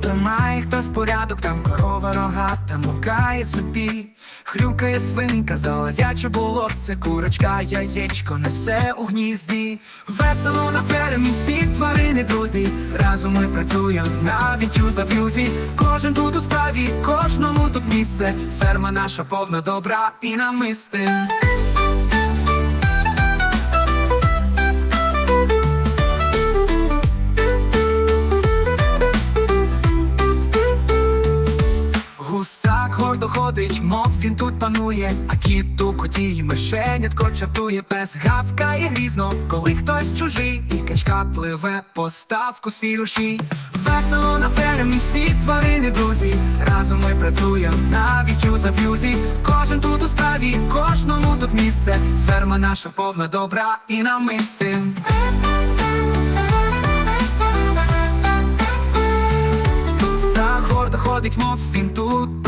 тримає хтось порядок, там корова рогата мукає собі, хрюкає свинка, залазяче болотце, курочка, яєчко несе у гнізді. Весело на фермі, всі тварини, друзі. Разом ми працюємо навіть у зав'юзі. Кожен тут у справі, кожному тут місце. Ферма наша повна добра і намистин. Мов він тут панує, а кіт у коті мишенятко чатує, пес гавкає грізно, коли хтось чужий, і качка пливе по ставку свій рушій. Весело на фермі, всі тварини, друзі. Разом ми працюємо навіть у зав'юзі. Кожен тут у справі, кожному тут місце. Ферма наша повна добра і гордо ходить, мов він тут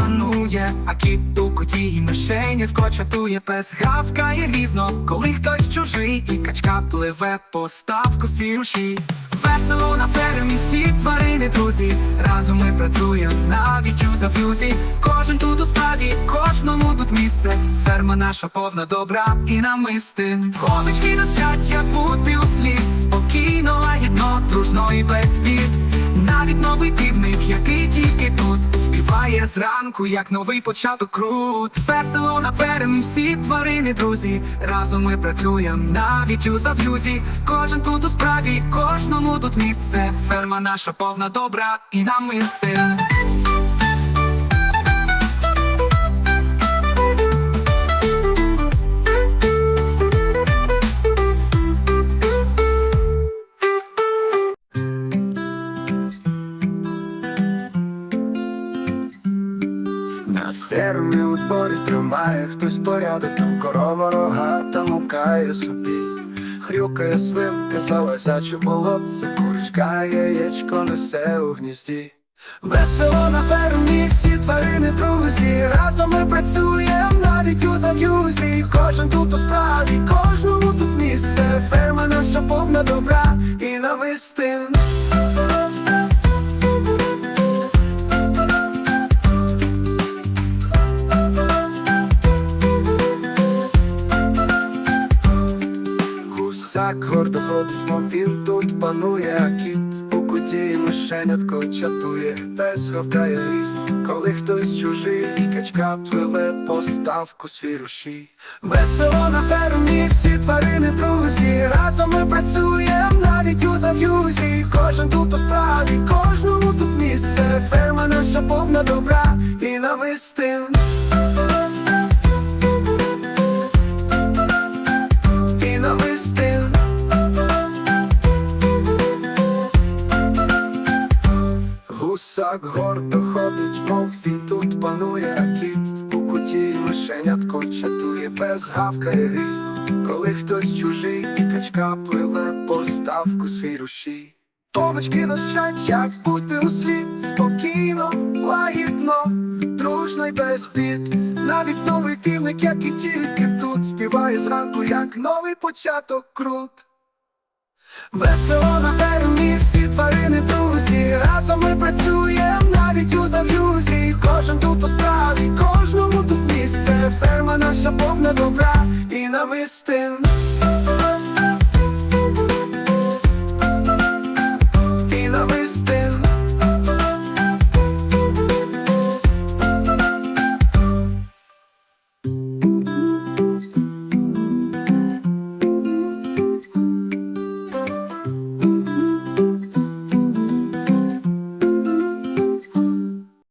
панує, а кіт у коті і мишенятко чатує, пес гавкає грізно, коли хтось чужий, і качка пливе по ставку свій рушій. Весело на фермі, всі тварини, друзі. Разом ми працюємо навіть у зав'юзі. Кожен тут у справі, кожному тут місце. Ферма наша повна добра і намистин. Овечки нас вчать, як бути у слід. Спокійно, лагідно, дружно і без бід. Навіть новий півник, який тільки тут Співає зранку, як новий початок крут Весело на фермі, всі тварини, друзі. Разом ми працюємо навіть у зав'юзі. Кожен тут у справі, кожному тут місце. Ферма наша повна добра і намистин На фермі у дворі тримає хтось порядок, там корова рогата мукає собі, хрюкає свинка, залазяче болотце, курочка, яєчко несе у гнізді. Весело на фермі, всі тварини, друзі, разом ми працюємо навіть у зав'юзі. Кожен тут у справі, кожному тут місце. Ферма наша повна добра і навистин. Гусак гордо мов він тут панує, а кіт у куті мишенятко чатує, пес гавкає різно, коли хтось чужий, качка пливе по ставку свій рушій. Весело на фермі, всі тварини, друзі, разом ми працюємо навіть у зав'юзі. Кожен тут у справі, кожному тут місце. Ферма наша повна добра і навистин. Гусак гордо ходить, мов він тут панує, кіт у куті мишенятко чатує, пес гавкає грізно, коли хтось чужий, і качка пливе по ставку свій рушій. Овочки нас вчать, як бути у слід, спокійно, лагідно, дружно й без бід. Навіть новий півник, як і тільки тут, співає зранку, як новий початок крут. Весело на фермі, всі тварини, друзі, разом ми працюємо. Кожен тут у справі, кожному тут місце. Ферма наша повна добра і навистин.